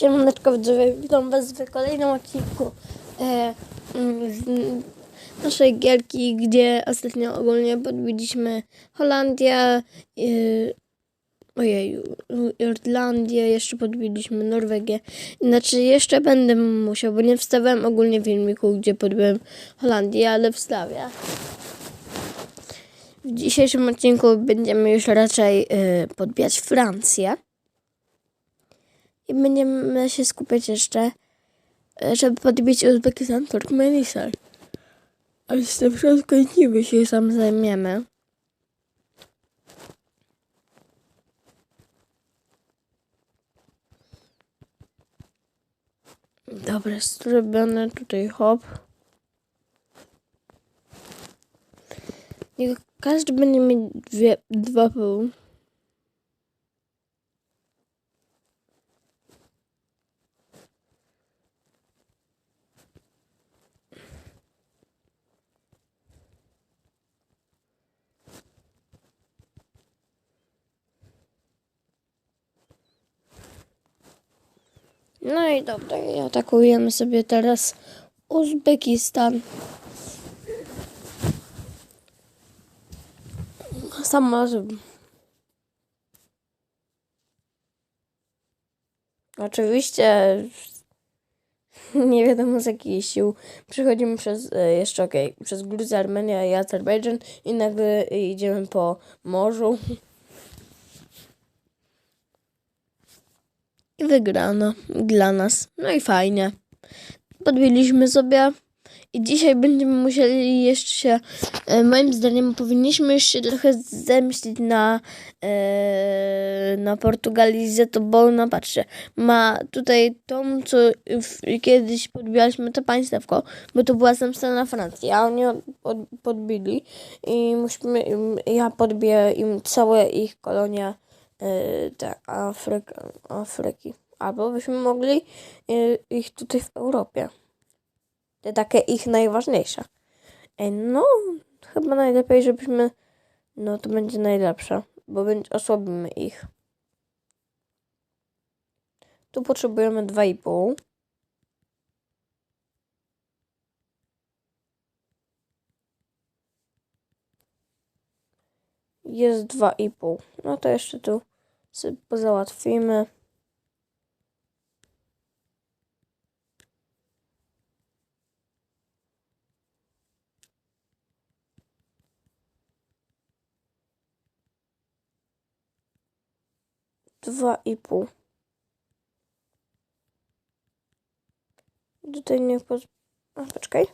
Siemaneczko widzowie, witam was w kolejnym odcinku e, mm, naszej gierki, gdzie ostatnio ogólnie podbiliśmy Holandię, e, ojej, Irlandię, jeszcze podbiliśmy Norwegię. Znaczy jeszcze będę musiał, bo nie wstawiałem ogólnie filmiku, gdzie podbiłem Holandię, ale wstawię. W dzisiejszym odcinku będziemy już raczej e, podbijać Francję. I będziemy się skupiać jeszcze, e, żeby podbić Uzbekistan, Turkmenistan. Ale z tym wszystko niby się sam zajmiemy. Dobra, zrobione tutaj hop. Niech każdy będzie mieć dwie, dwa pół. No dobra, i atakujemy sobie teraz Uzbekistan. Samo, Oczywiście nie wiadomo z jakich sił. Przechodzimy przez, e, jeszcze okej, przez Gruzję, Armenię i Azerbejdżan i nagle idziemy po morzu. I wygrano dla nas. No i fajnie. Podbiliśmy sobie. I dzisiaj będziemy musieli jeszcze się, e, moim zdaniem, powinniśmy się trochę zemścić na, e, na Portugalii za to, bo no patrzcie, ma tutaj tą, co w, kiedyś podbijaliśmy to państewko, bo to była zemsta na Francji, a oni od, podbili i musimy, im- ja podbiję im całe ich kolonie te Afryk, Afryki. Albo byśmy mogli e, ich tutaj w Europie. Te takie ich najważniejsze. Ej, no, chyba najlepiej, żebyśmy. No, to będzie najlepsze, bo osłabimy ich. Tu potrzebujemy 2,5. Jest 2,5. No to jeszcze tu sobie pozałatwimy. Dwa i pół. Tutaj nie poz... A, poczekaj.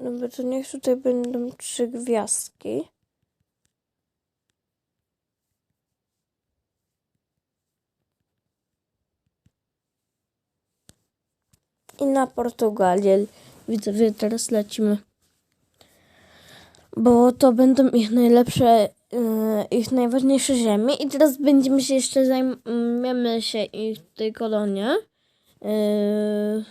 Dobra, to niech tutaj będą trzy gwiazdki. I na Portugalię. Widzowie, teraz lecimy. Bo to będą ich najlepsze, yy, ich najważniejsze ziemie. I teraz będziemy się jeszcze zajmiemy się ich tej kolonie. Yy,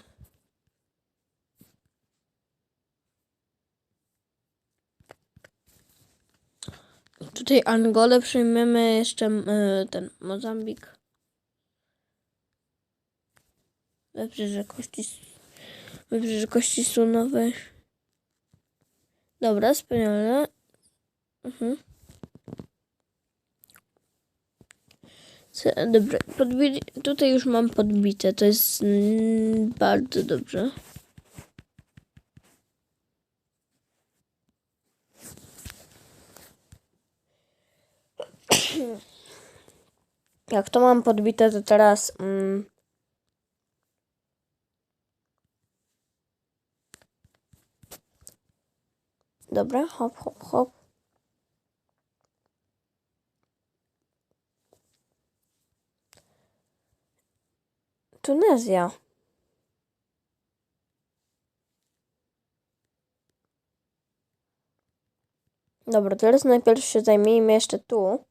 Tutaj Angolę przyjmiemy jeszcze yy, ten Mozambik. Wybrzeże Kości, Wybrzeże Kości Słonowej. Dobra, wspaniale. Mhm. Dobra, podbi- tutaj już mam podbite, to jest bardzo dobrze. Jak to mam podbite, to teraz. Mm, dobra, hop, hop, hop. Tunezja. Dobra, teraz najpierw się zajmijmy jeszcze tu.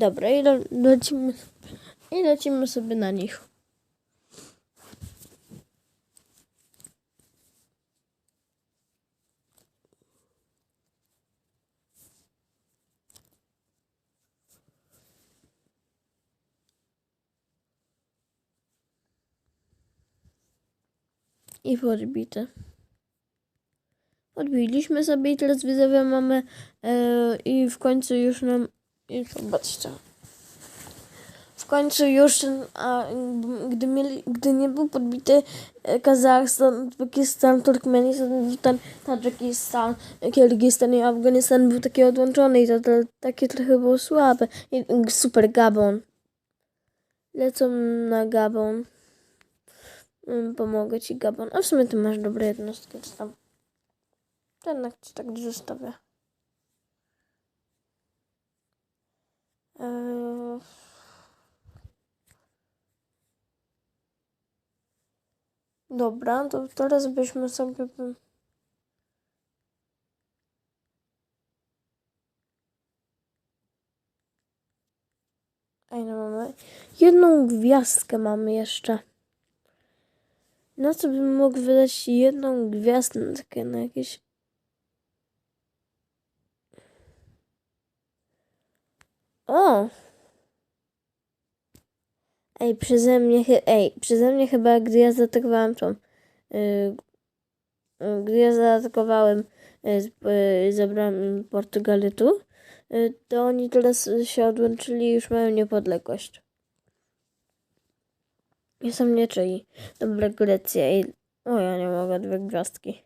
Dobra, i le- lecimy, i lecimy sobie na nich. I podbite. Odbiliśmy sobie i teraz widzowie mamy e, i w końcu już nam i zobaczcie. W końcu już a, gdy, mieli, gdy nie był podbity e, Kazachstan, Pakistan, Turkmenistan, Bhutan, Tadżykistan, Kirgistan i Afganistan był taki odłączony i to, to takie trochę było słabe. I, super Gabon. Lecą na Gabon. Mm, Pomogę ci Gabon. A w sumie ty masz dobre jednostki. to tam. Jednak ci tak zostawię. Dobra, to teraz byśmy sobie... Ej, no mamy... Jedną gwiazdkę mamy jeszcze. Na co bym mógł wydać jedną gwiazdkę na jakieś... O! Ej, przeze mnie, ej, przeze mnie chyba, gdy ja zaatakowałem tą, yy, gdy ja zaatakowałem, yy, zabrałem Portugalię tu, yy, to oni teraz się odłączyli i już mają niepodległość. I są nie czuli. Dobra, Grecja i... O, ja nie mogę, dwie gwiazdki.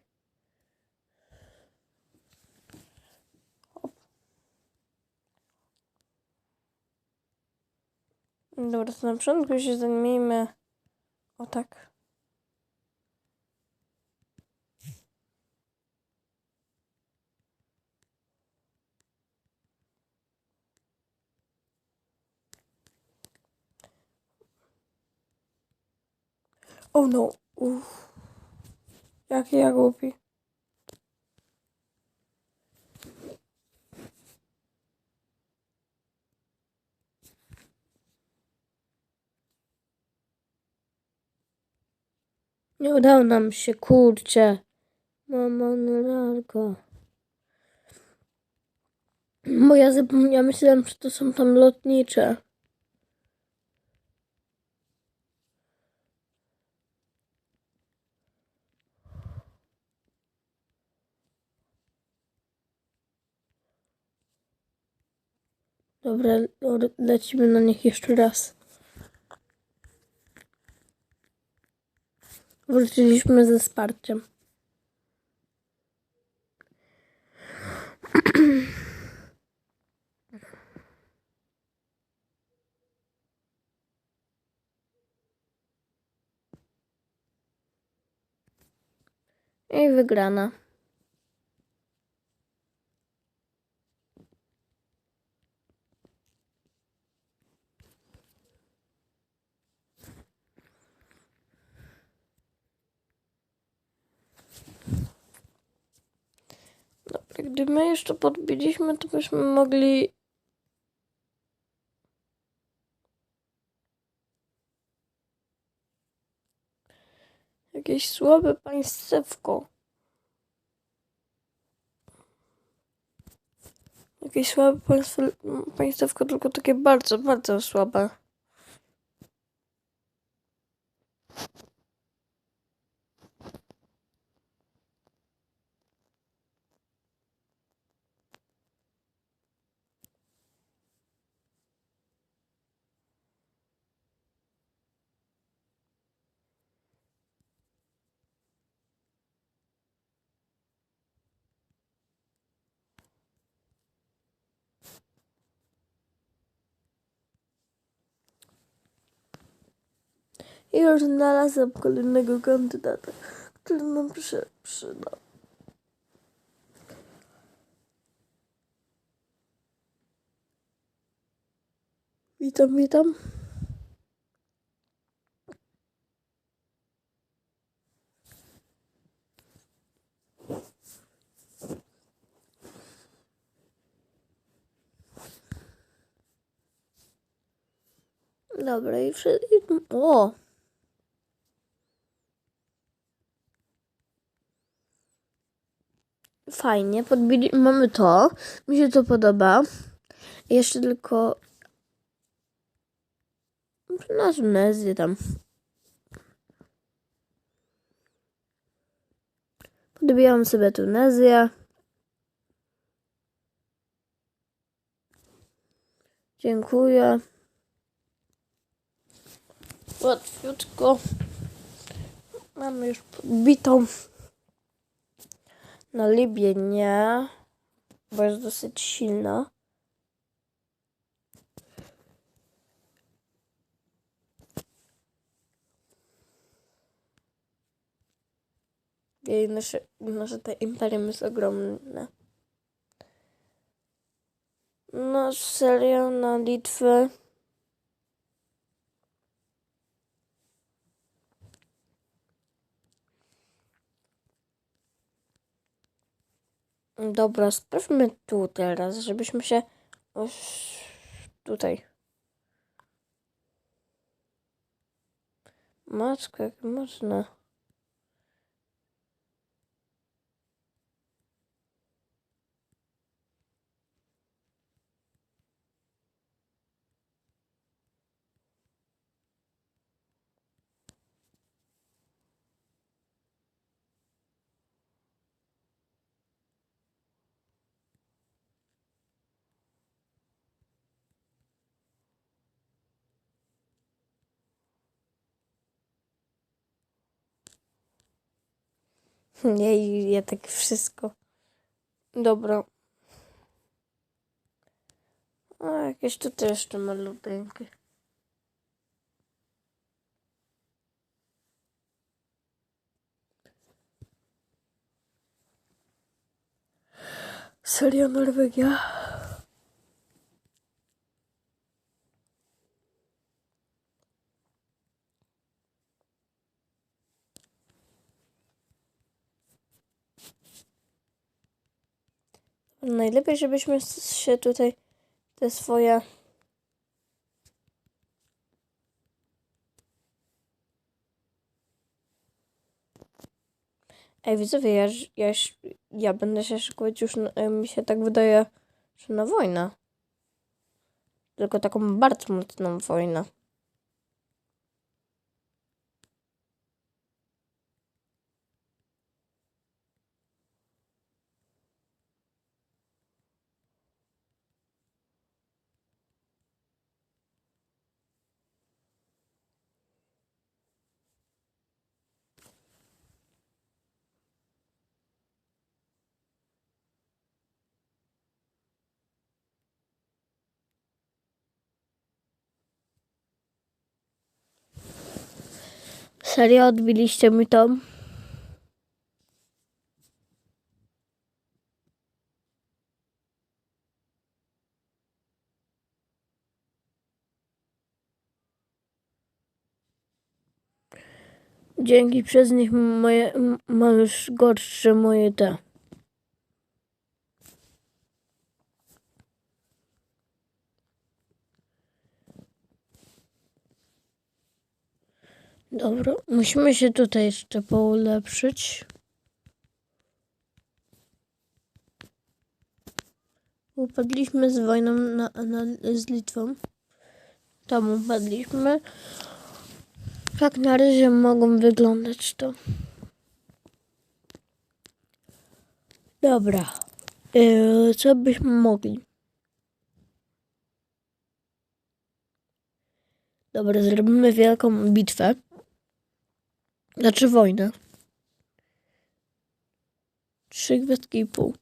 Dobra, to na początku się zajmijmy. O tak. Oh no. Uff. Jaki ja głupi. Nie udało nam się, kurczę. Mama lalka. Bo ja zapomniałam, myślałam, że to są tam lotnicze. Dobra, le- lecimy na nich jeszcze raz. Wróciliśmy ze wsparciem. I wygrana. Dobra, gdy my jeszcze podbiliśmy, to byśmy mogli. Jakieś słabe państewko. Jakieś słabe państwo, państewko, tylko takie bardzo, bardzo słabe. I już znalazłam kolejnego kandydata, który nam się przyda. Witam, witam. Dobra, i wszy... i- O! Fajnie, podbili... mamy to. Mi się to podoba. Jeszcze tylko... Na Tunezję tam. Podbijam sobie Tunezję. Dziękuję. Łatwiutko. Mamy już podbitą. Na Libię nie, bo jest dosyć silna. Jej nasze, nasze te imperium jest ogromne. No serio, na Litwę. Dobra, sprawdźmy tu teraz, żebyśmy się tutaj. Matko, jak można. Nie, ja tak wszystko. Dobra. A jakieś tutaj jeszcze maluteńkie. Serio Norwegia? Najlepiej, żebyśmy się tutaj te swoje. Ej, widzowie, ja, ja, ja będę się szykować już, e, mi się tak wydaje, że na wojnę. Tylko taką bardzo mocną wojnę. Serio, odbiliście mi to? Dzięki przez nich moje, m- mam już gorsze moje te. Dobra, musimy się tutaj jeszcze poulepszyć. Upadliśmy z wojną na, na, z Litwą. Tam upadliśmy. Tak na razie mogą wyglądać to. Dobra. Yy, co byśmy mogli? Dobra, zrobimy wielką bitwę. Znaczy wojnę. Trzy gwiazdki i pół.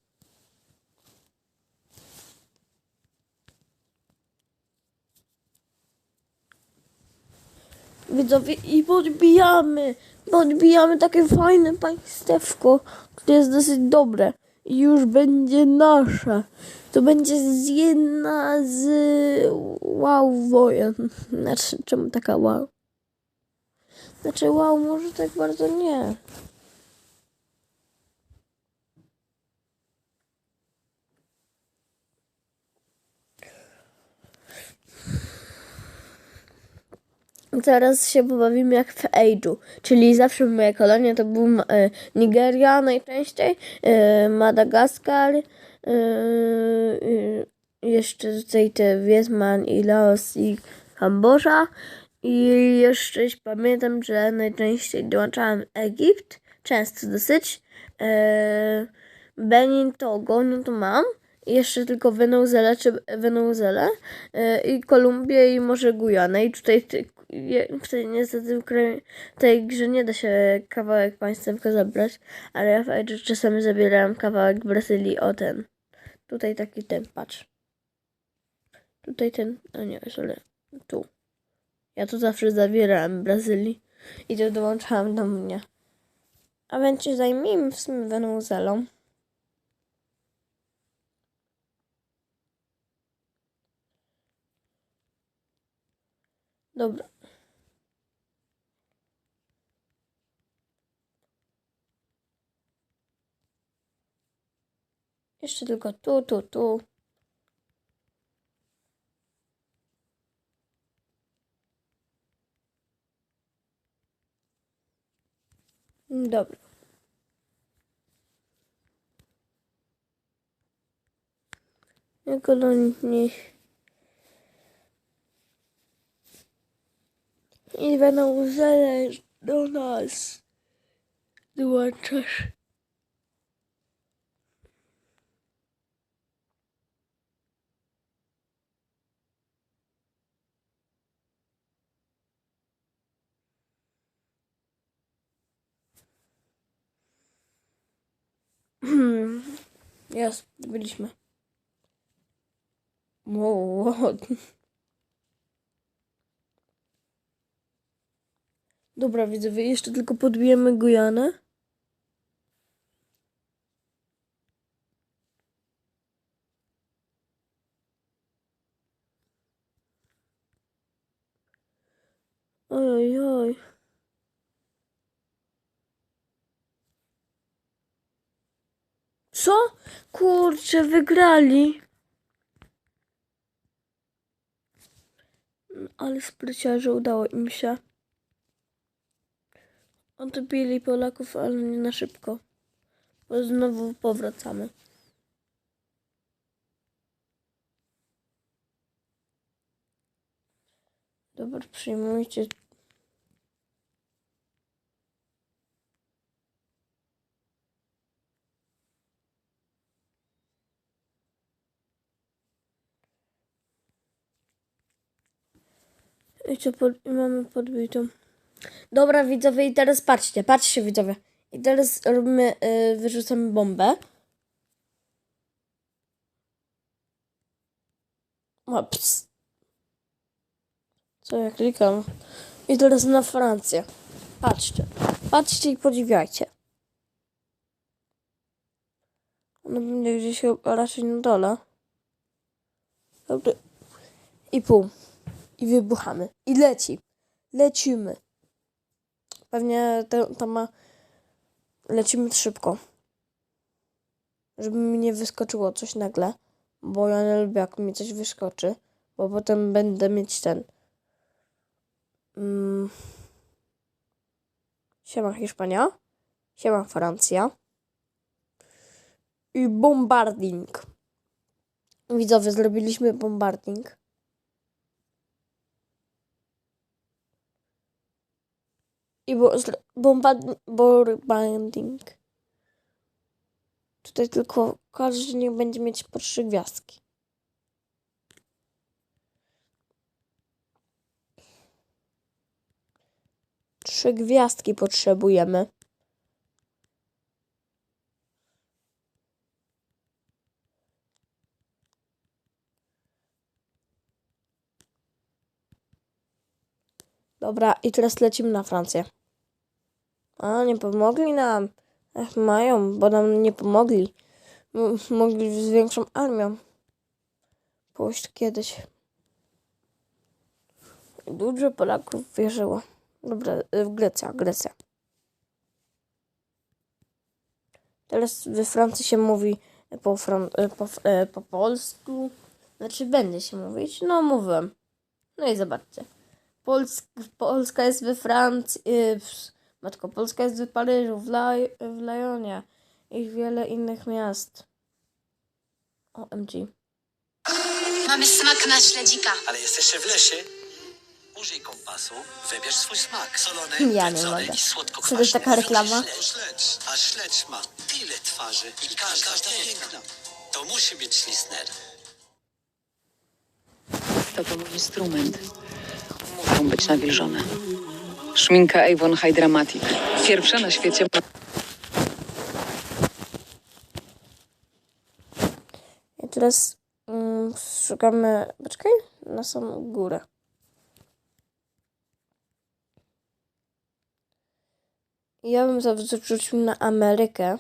Widzowie, i podbijamy. Podbijamy takie fajne państewko, które jest dosyć dobre. I już będzie nasze. To będzie z jedna z wow wojen. Znaczy, czemu taka wow? Znaczy, wow, może tak bardzo nie. Teraz się pobawimy jak w Age'u, czyli zawsze moja kolonia to był e, Nigeria najczęściej, e, Madagaskar, e, jeszcze tutaj te Wietnam i Laos i Kambodża i jeszcze pamiętam, że najczęściej dołączałem Egipt, często dosyć, e, Benin, Togo, no to mam. Jeszcze tylko Wenezuelę, czy Wenezuelę e, i Kolumbię i może Gujanę. I tutaj w tej, niestety w kraju- tej grze nie da się kawałek państewka zabrać, ale ja w Edge czasami zabierałem kawałek Brazylii o ten. Tutaj taki ten, patrz. Tutaj ten, a nie, ale tu. Ja to zawsze zabierałem Brazylii i to dołączałem do mnie. A więc się zajmijmy w sumie Wenezuelą. Dobra. Jeszcze tylko tu, tu, tu. Dobra. Kolonii. I będą zależ do nas. Dołączasz. Jest, byliśmy. Wow. Dobra, widzowie, jeszcze tylko podbijemy Gujanę. Oj, oj. Co? Kurczę, wygrali. Ale spryciarze udało im się. Odbili Polaków, ale nie na szybko. Bo znowu powracamy. Dobra, przyjmujcie. I co, pod, i mamy podbitą. Dobra, widzowie, i teraz patrzcie, patrzcie, widzowie. I teraz robimy, y, wyrzucamy bombę. Ups. Co ja klikam? I teraz na Francję. Patrzcie. Patrzcie i podziwiajcie. Ona będzie gdzieś raczej na dole. Dobra. I pół. I wybuchamy. I leci. Lecimy. Pewnie to ma... Lecimy szybko. Żeby mi nie wyskoczyło coś nagle. Bo ja nie lubię, jak mi coś wyskoczy. Bo potem będę mieć ten... Mm. Siema Hiszpania. Siema Francja. I bombarding. Widzowie, zrobiliśmy bombarding. I bombarding. Tutaj tylko każdy niech będzie mieć po trzy gwiazdki. Trzy gwiazdki potrzebujemy. Dobra, i teraz lecimy na Francję. A, nie pomogli nam. Ech, mają, bo nam nie pomogli. M- mogli z większą armią. Pójść kiedyś. Dużo Polaków wierzyło. Dobra, y, Grecja, Grecja. Teraz we Francji się mówi po, fran- y, po, y, po polsku. Znaczy będzie się mówić. No mówiłem. No i zobaczcie. Polsk Polska jest we Francji. Matko, Polska jest w Paryżu, w, Laj w Lyonie i wiele innych miast. OMG. Mamy smak na śledzika. Ale jesteście w lesie? Użyj kompasu, wybierz swój smak. Solony, Ja nie mogę. i słodko Co to jest taka reklama? Śledź, a śledź ma tyle twarzy i każda piękna. To musi być Schliessner. To był instrument. Muszą być nawilżone. Szminka Avon High Dramatic. Pierwsza na świecie. I teraz mm, szukamy. Poczekaj, na samą górę. Ja bym to wrzucił na Amerykę.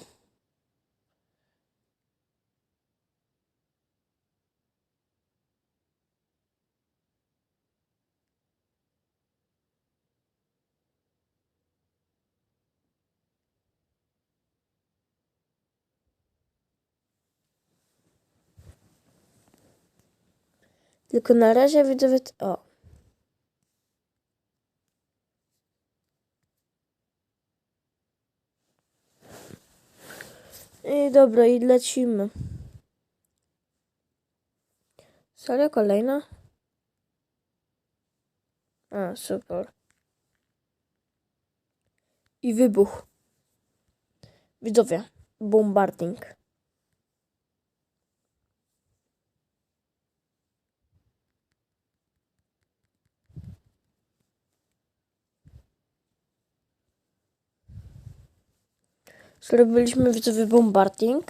Tylko na razie widzowie. O. I dobra, i lecimy. Serio kolejna? A, super. I wybuch. Widzowie, bombarding. Zrobiliśmy widzowie bombarding.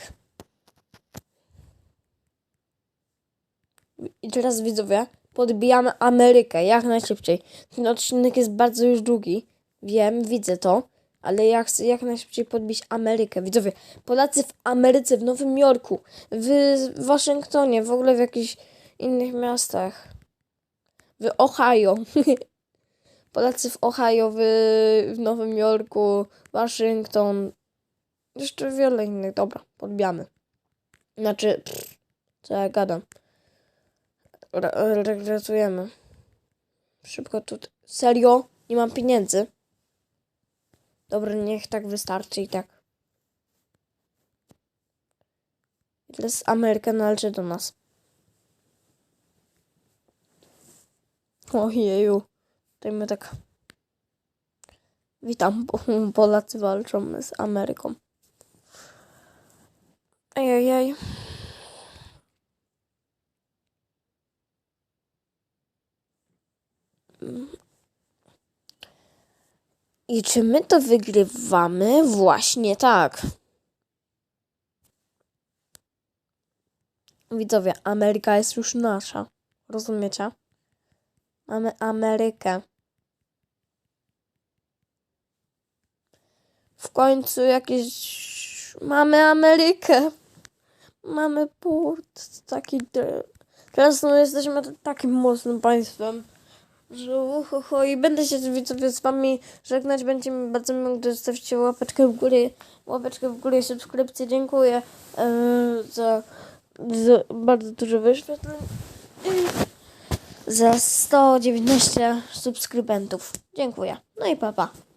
I teraz widzowie, podbijamy Amerykę jak najszybciej. Ten odcinek jest bardzo już długi. Wiem, widzę to. Ale ja chcę jak najszybciej podbić Amerykę. Widzowie, Polacy w Ameryce, w Nowym Jorku, w Waszyngtonie, w ogóle w jakichś innych miastach. W Ohio. Polacy w Ohio, w, w Nowym Jorku, Waszyngton, jeszcze wiele innych. Dobra, podbijamy. Znaczy, pff, co ja gadam. Re- regresujemy. Szybko tu. Serio? Nie mam pieniędzy. Dobra, niech tak wystarczy i tak. I teraz Ameryka należy do nas. Ojeju. Tutaj my tak. Witam, Polacy walczą z Ameryką. Ejejej. I czy my to wygrywamy? Właśnie tak. Widzowie, Ameryka jest już nasza. Rozumiecie? Mamy Amerykę. W końcu jakieś. Mamy Amerykę. Mamy port taki. Teraz no jesteśmy takim mocnym państwem, że uhoho i będę się widzowie z wami żegnać. Będzie mi bardzo miło, gdy zostawicie łapeczkę w górę, łapeczkę w górę i subskrypcję. Dziękuję e, za, za bardzo dużo wyświetleń za 119 subskrybentów. Dziękuję. No i papa. Pa.